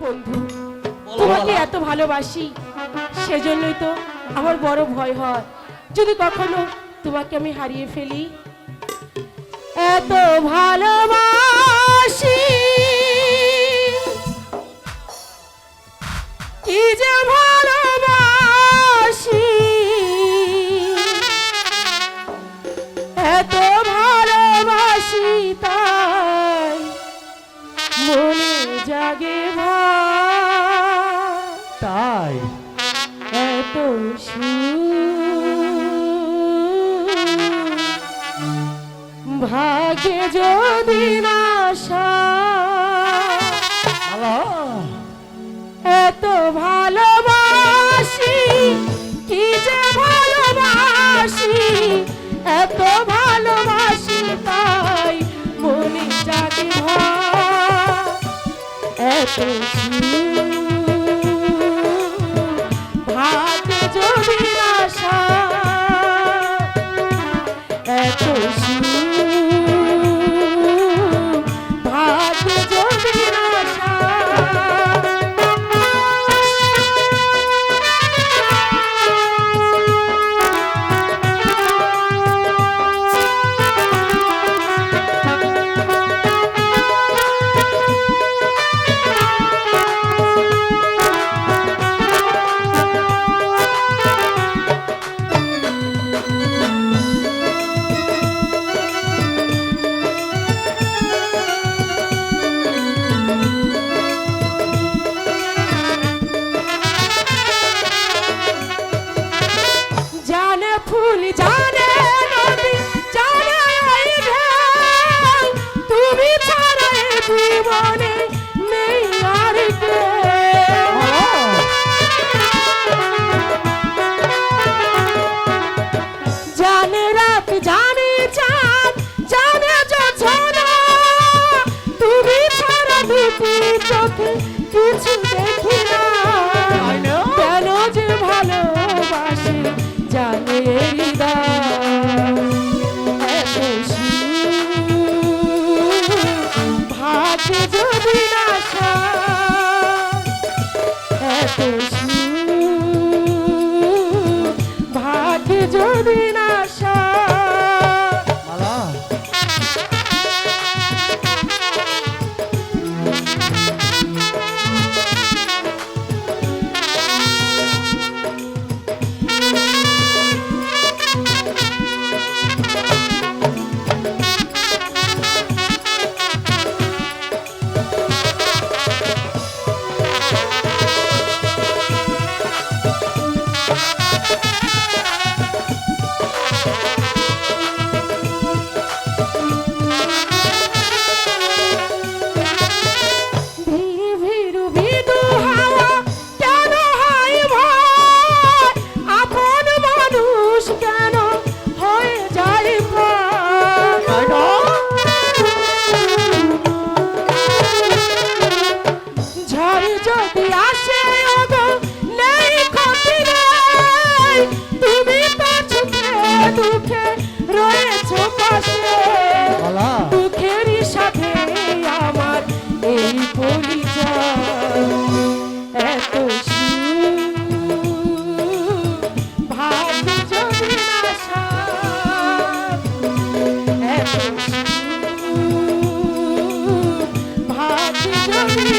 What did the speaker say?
বন্ধু তোমাকে এত ভালোবাসি সেজন্যই তো আমার বড় ভয় হয়। যদি কখনো তোমাকে আমি হারিয়ে ফেলি এত ভালোবাসি কি যে ভালোবাসি এত ভালোবাসি তাই মনে জাগে ভাগে যদি নাশা এত ভালোবাসি কি যে ভালোবাসি এত ভালোবাসি তাই মনি জাতি এত কিছু দেখি না। কেন যে ভালোবাসে জানে ভাত যদি না এত Thank you.